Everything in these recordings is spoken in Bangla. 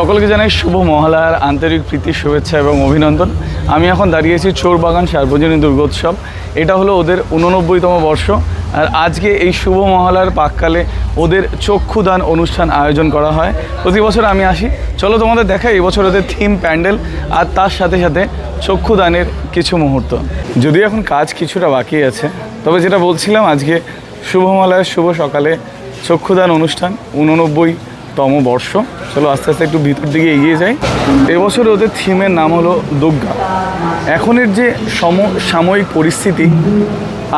সকলকে জানাই শুভ মহালয়ার আন্তরিক প্রীতি, শুভেচ্ছা এবং অভিনন্দন। আমি এখন দাঁড়িয়েছি চোরবাগান সার্বজনীন দুর্গোৎসব। এটা হলো ওদের উননব্বইতম বর্ষ। আর আজকে এই শুভ মহালয়ার পাককালে ওদের চক্ষুদান অনুষ্ঠান আয়োজন করা হয়। প্রতি বছর আমি আসি। চলো তোমাদের দেখাই এবছর ওদের থিম প্যান্ডেল আর তার সাথে সাথে চক্ষুদানের কিছু মুহূর্ত। যদিও এখন কাজ কিছুটা বাকি আছে, তবে যেটা বলছিলাম, আজকে শুভ মহালয়ার শুভ সকালে চক্ষুদান অনুষ্ঠান উননব্বই তম বর্ষ। চলো আস্তে আস্তে একটু ভিতর দিকে এগিয়ে যাই। এবছর ওদের থিমের নাম হলো দুর্গা। এখনের যে সম সাময়িক পরিস্থিতি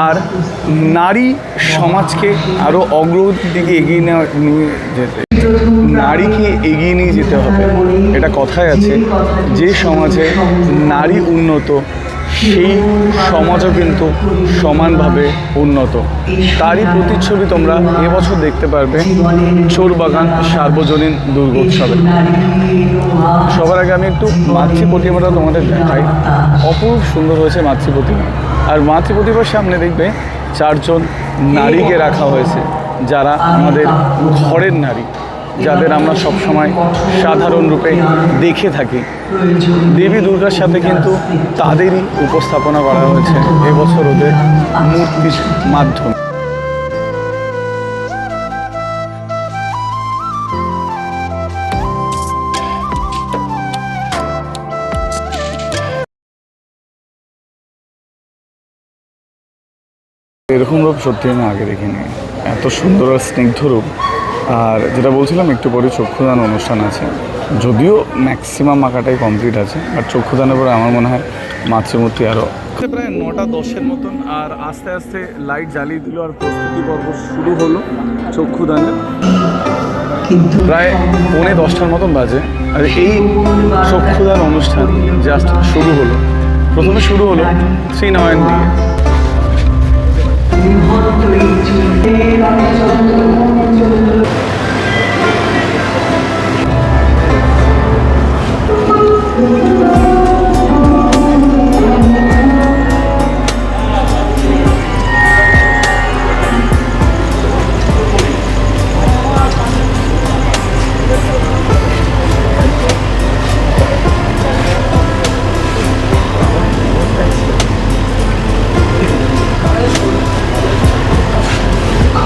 আর নারী সমাজকে আরও অগ্রগতির দিকে এগিয়ে নেওয়া নিয়ে যেতে নারীকে এগিয়ে নিয়ে যেতে হবে। এটা কথায় আছে, যে সমাজে নারী উন্নত সেই সমাজও কিন্তু সমানভাবে উন্নত। তারই প্রতিচ্ছবি তোমরা এবছর দেখতে পারবে চোরবাগান সার্বজনীন দুর্গোৎসবে। সবার আগে আমি একটু মাতৃ প্রতিমাটা তোমাদের দেখাই। অপরূপ সুন্দর হয়েছে মাতৃ প্রতিমা আর মাতৃ প্রতিমার সামনে দেখবে চারজন নারীকে রাখা হয়েছে, যারা আমাদের ঘরের নারী। যাদের আমরা সবসময় সাধারণ রূপে দেখে থাকি। দেবী দুর্গার সাথে কিন্তু তাদেরই উপস্থাপনা করা হয়েছে এবছর ওদের মূর্তির মাধ্যমে। এরকম রূপ সত্যি আমি আগে দেখিনি। এত সুন্দর আর স্নিগ্ধ রূপ। আর যেটা বলছিলাম একটু পরে চক্ষুদান অনুষ্ঠান আছে। যদিও ম্যাক্সিমাম আঁকাটাই কমপ্লিট আছে আর চক্ষুদানের পরে আমার মনে হয় মাতৃমূর্তি আরও প্রায় নটা দশের মতন আর আস্তে আস্তে লাইট জ্বালিয়ে দিল আর প্রস্তুতি পর্ব শুরু হলো চক্ষুদানের। প্রায় পৌনে দশটার মতন বাজে আর এই চক্ষুদান অনুষ্ঠান জাস্ট শুরু হলো। প্রথমে শুরু হলো শ্রীনয়ন দিয়ে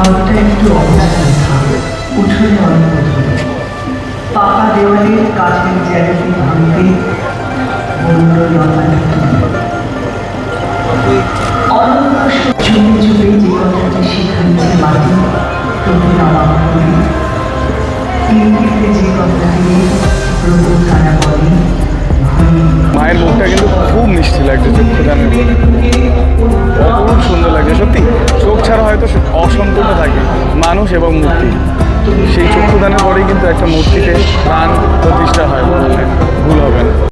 ঘরটা একটু অবস্থায় থাকবে। উঠোনে পাকা দেওয়ালের কাঠের জ্যামিতি ভাঙতে অনন্ত চুপে চুপে যে কথাটা মাটি নামা ইঙ্গিতে যে কথাটি প্রভু তারা মায়ের মুখটা কিন্তু খুব মিষ্টি লাগছে, চক্ষুদানের অপরূপ সুন্দর লাগছে, সত্যি। হয়তো অসম্পূর্ণ থাকে, মানুষ এবং মূর্তি। সেই চক্ষুদানের পরেই কিন্তু একটা মূর্তিতে প্রাণ প্রতিষ্ঠা হয়, ভুল হবে না।